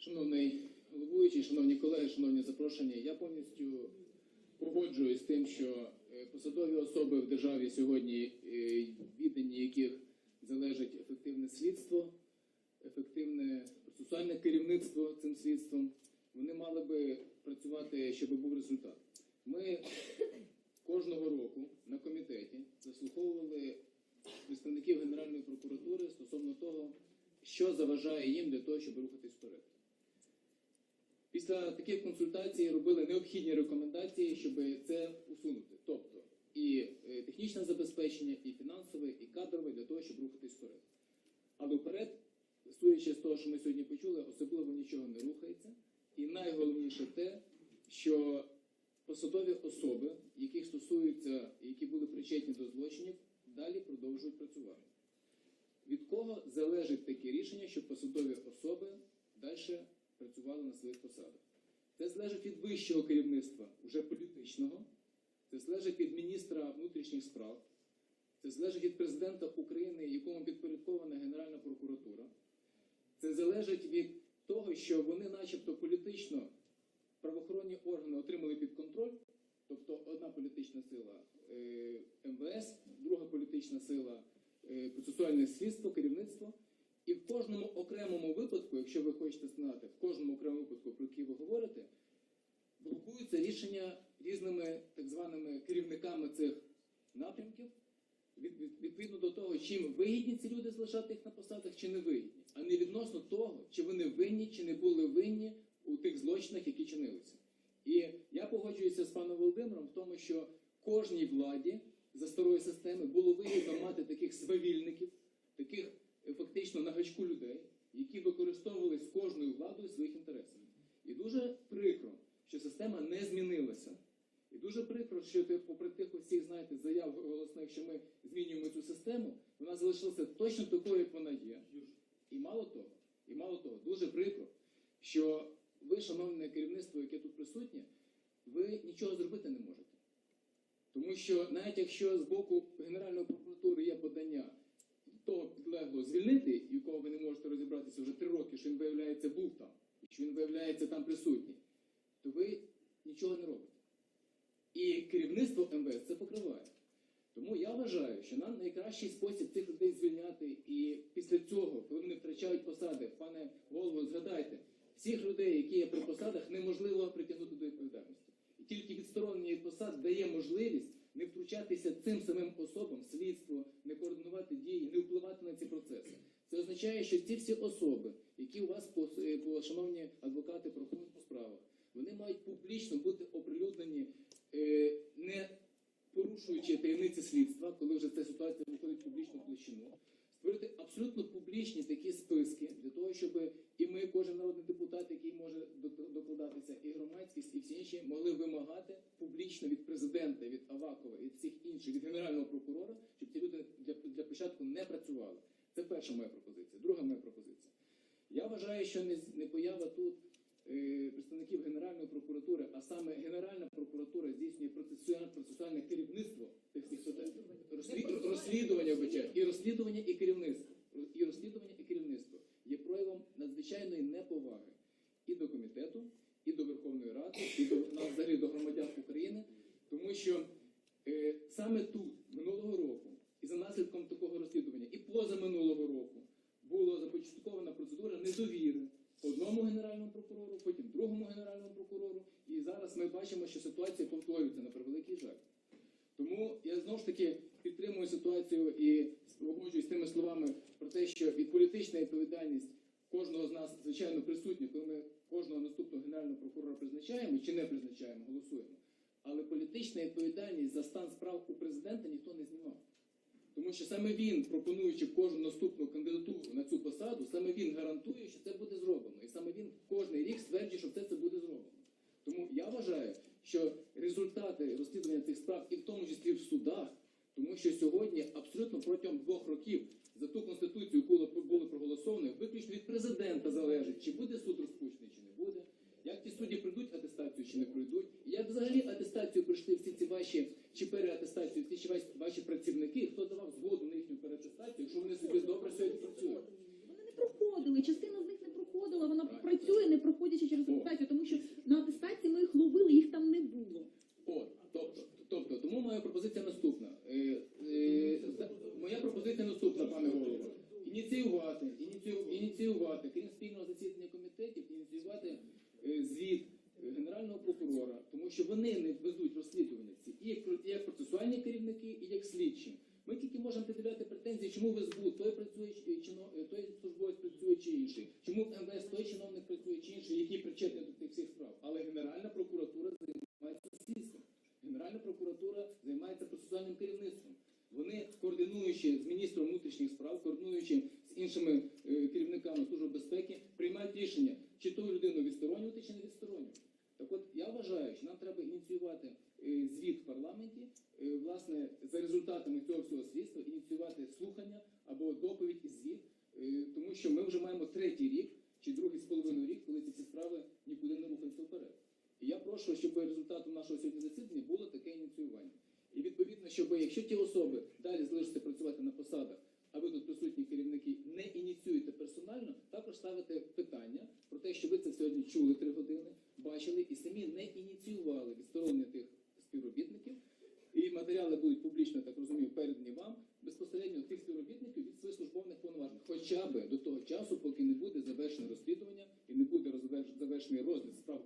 Шановний головуючий, шановні колеги, шановні запрошені, я повністю погоджуюсь з тим, що е, посадові особи в державі сьогодні, е, віддані яких залежить ефективне слідство, ефективне процесуальне керівництво цим слідством, вони мали би працювати, щоб був результат. Ми кожного року на комітеті заслуховували представників Генеральної прокуратури стосовно того, що заважає їм для того, щоб рухатись вперед. Після таких консультацій робили необхідні рекомендації, щоб це усунути. Тобто і е, технічне забезпечення, і фінансове, і кадрове для того, щоб рухатись вперед. Але вперед, судячи з того, що ми сьогодні почули, особливо нічого не рухається. І найголовніше те, що посадові особи, яких стосуються, які були причетні до злочинів, далі продовжують працювати. Від кого залежить таке рішення, щоб посадові особи далі працювали на своїх посадах? Це залежить від вищого керівництва, вже політичного, це залежить від міністра внутрішніх справ, це залежить від президента України, якому підпорядкована Генеральна прокуратура. Це залежить від того, що вони, начебто, політично правоохоронні органи отримали під контроль, тобто одна політична сила е, МВС, друга політична сила е, процесуальне слідство, керівництво. І в кожному окремому випадку, якщо ви хочете знати, в кожному окремому випадку, про який ви говорите, блокуються рішення різними так званими керівниками цих напрямків, від, від- відповідно до того, чим вигідні ці люди залишати їх на посадах, чи не вигідні, а не відносно того, чи вони винні, чи не були винні у тих злочинах, які чинилися. І я погоджуюся з паном Володимиром в тому, що кожній владі за старої системи було вигідно мати таких свавільників, таких фактично на гачку людей, які використовували з кожною владою своїх інтересів. І дуже прикро, що система не змінилася. І дуже прикро, що попри тих усіх, знаєте, заяв голосних, що ми змінюємо цю систему, вона залишилася точно такою, як вона є. І мало того, і мало того, дуже прикро, що ви, шановне керівництво, яке тут присутнє, ви нічого зробити не можете. Тому що навіть якщо з боку Генеральної прокуратури є подання того підлеглого звільнити, і у кого ви не можете розібратися вже три роки, що він виявляється був там, і що він виявляється там присутній, то ви нічого не робите. І керівництво МВС це покриває. Тому я вважаю, що нам найкращий спосіб цих людей звільняти, і після цього, коли вони втрачають посади, пане голово, згадайте, всіх людей, які є при посадах, неможливо притягнути до відповідальності. І тільки відсторонення від посад дає можливість не втручатися цим самим особам слідство, не координувати дії, не впливати на ці процеси. Це означає, що ці всі особи, які у вас по, е, шановні адвокати проходять по справах, вони мають публічно бути оприлюднені, е, не порушуючи таємниці слідства, коли вже ця ситуація виходить в публічну площину, створити абсолютно публічні такі списки для того, щоб і ми, кожен народний депутат, який може докладатися, і громадськість, і всі інші могли вимагати публічно від президента, від Авакова, від всіх інших, від генерального прокурора, щоб ці люди для, для початку не працювали. Це перша моя пропозиція. Друга моя пропозиція. Я вважаю, що не, не поява тут е, представників Генеральної прокуратури, а саме Генеральна прокуратура здійснює процесуальне керівництво тих всіх ситуацій. Розслід- розслідування вибачаю, і розслідування, і керівництво. І розслідування, і керівництво є проявом надзвичайної неповаги і до комітету, і до Верховної Ради, і до взагалі до громадян України, тому що е, саме тут минулого року, і за наслідком такого розслідування, і поза минулого року була започаткована процедура недовіри одному генеральному прокурору, потім другому генеральному прокурору. І зараз ми бачимо, що ситуація повторюється на превеликий жаль. Тому я знову ж таки підтримую і погоджуюсь тими словами про те, що від політична відповідальність кожного з нас, звичайно, присутня, коли ми кожного наступного генерального прокурора призначаємо чи не призначаємо, голосуємо. Але політична відповідальність за стан справ у президента ніхто не знімав. Тому що саме він, пропонуючи кожну наступну кандидатуру на цю посаду, саме він гарантує, що це буде зроблено. І саме він кожний рік стверджує, що це, це буде зроблено. Тому я вважаю, що результати розслідування цих справ, і в тому числі в судах, тому що сьогодні абсолютно протягом двох років за ту конституцію, яку було проголосовано, виключно від президента залежить, чи буде суд розпущений, чи не буде. Як ті судді пройдуть атестацію чи не пройдуть, і як взагалі атестацію пройшли всі ці ваші чи переатестацію, всі ці ваші, ваші працівники, хто давав згоду на їхню переатестацію, якщо вони собі добре сьогодні працюють. Вони не проходили, частина з них не проходила, вона працює не проходячи через атестацію, тому що на атестації ми їх ловили, їх там не було. От, тобто, тобто, тому моя пропозиція наступна. Е, е, за- моя пропозиція наступна, пане голово. Ініціювати, ініціювати, ініціювати, крім спільного засідання комітетів, ініціювати е, звіт е, генерального прокурора, тому що вони не везуть розслідування ці і як, процесуальні керівники, і як слідчі. Ми тільки можемо пред'являти претензії, чому в той працює, чи- е, той службовець працює чи інший, чому МВС той чиновник працює чи інший, який причетний до тих всіх справ. Але Генеральна прокуратура займається слідством. Генеральна прокуратура займається процесуальним керівництвом. Вони, координуючи з міністром внутрішніх справ, координуючи з іншими е, керівниками Служби безпеки, приймають рішення, чи ту людину відсторонювати, чи не відсторонювати. Так от я вважаю, що нам треба ініціювати е, звіт в парламенті, е, власне, за результатами цього всього слідства, ініціювати слухання або доповідь і звіт, тому що ми вже маємо третій рік чи другий з половиною рік, коли ці справи нікуди не рухаються вперед. І я прошу, щоб результатом нашого сьогодні засідання було таке ініціювання. І відповідно, щоб якщо ті особи далі залишаться працювати на посадах, а ви тут присутні керівники не ініціюєте персонально, також ставите питання про те, що ви це сьогодні чули три години, бачили і самі не ініціювали відсторонення тих співробітників. І матеріали будуть публічно, так розумію, передані вам безпосередньо тих співробітників від своїх службових повноважень, хоча б до того часу, поки не буде завершено розслідування і не буде завершений розгляд справ